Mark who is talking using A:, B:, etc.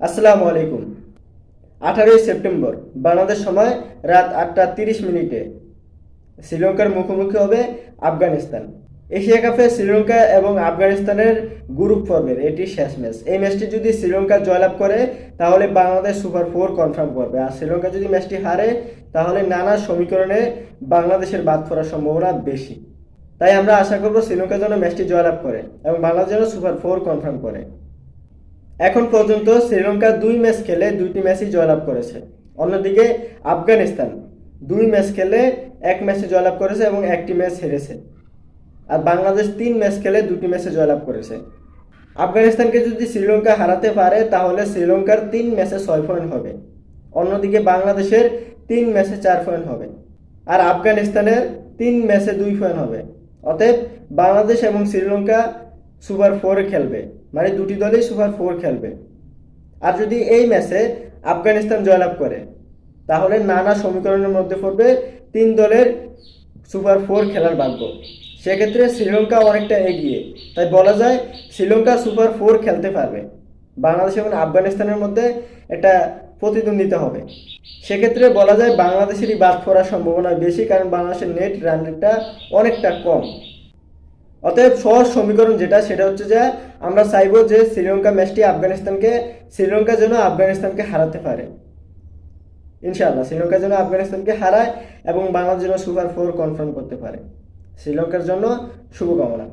A: আসসালামু আলাইকুম। আঠারোই সেপ্টেম্বর, বাংলাদেশ সময় রাত আটটা তিরিশ মিনিটে। শ্রীলঙ্কার মুখোমুখি হবে আফগানিস্তান। এশিয়া কাপে শ্রীলঙ্কা এবং আফগানিস্তানের গ্রুপ পর্বের এটি শেষ ম্যাচ। এই ম্যাচটি যদি শ্রীলঙ্কা জয়লাভ করে, তাহলে বাংলাদেশ সুপার ফোর কনফার্ম করবে। আর শ্রীলঙ্কা যদি ম্যাচটি হারে, তাহলে নানা সমীকরণে বাংলাদেশের বাদ পড়ার সম্ভাবনা বেশি। তাই আমরা আশা করব শ্রীলঙ্কা যেন ম্যাচটি জয়লাভ করে এবং বাংলাদেশ যেন সুপার ফোর কনফার্ম করে। এখন পর্যন্ত শ্রীলঙ্কা দুই ম্যাচ খেলে দুইটি ম্যাচই জয়লাভ করেছে। অন্যদিকে আফগানিস্তান দুই ম্যাচ খেলে এক ম্যাচে জয়লাভ করেছে এবং একটি ম্যাচ হেরেছে। আর বাংলাদেশ তিন ম্যাচ খেলে দুটি ম্যাচে জয়লাভ করেছে। আফগানিস্তানকে যদি শ্রীলঙ্কা হারাতে পারে, তাহলে শ্রীলঙ্কার তিন ম্যাচে ছয় পয়েন্ট হবে। অন্যদিকে বাংলাদেশের তিন ম্যাচে চার পয়েন্ট হবে। আর আফগানিস্তানের তিন ম্যাচে দুই পয়েন্ট হবে। অতএব বাংলাদেশ এবং শ্রীলঙ্কা সুপার ফোর খেলবে। মানে দুটি দলই সুপার ফোর খেলবে। আর যদি এই ম্যাচে আফগানিস্তান জয়লাভ করে, তাহলে নানা সমীকরণের মধ্যে পড়বে তিন দলের সুপার ফোর খেলার ভাগ্য। সেক্ষেত্রে শ্রীলঙ্কা অনেকটা এগিয়ে। তাই বলা যায় শ্রীলঙ্কা সুপার ফোর খেলতে পারবে। বাংলাদেশ এবং আফগানিস্তানের মধ্যে একটা প্রতিদ্বন্দ্বিতা হবে। সেক্ষেত্রে বলা যায় বাংলাদেশেরই বাদ পড়ার সম্ভাবনা বেশি, কারণ বাংলাদেশের নেট রান রেটটা অনেকটা কম। অতএব সহজ সমীকরণ যেটা, সেটা হচ্ছে যে আমরা চাইব যে শ্রীলঙ্কা ম্যাচটি আফগানিস্তানকে, শ্রীলঙ্কা যেন আফগানিস্তানকে হারাতে পারে। ইনশাআল্লাহ, শ্রীলঙ্কা যেন আফগানিস্তানকে হারায় এবং বাংলাদেশ যেন সুপার ফোর কনফার্ম করতে পারে। শ্রীলঙ্কার জন্য শুভকামনা।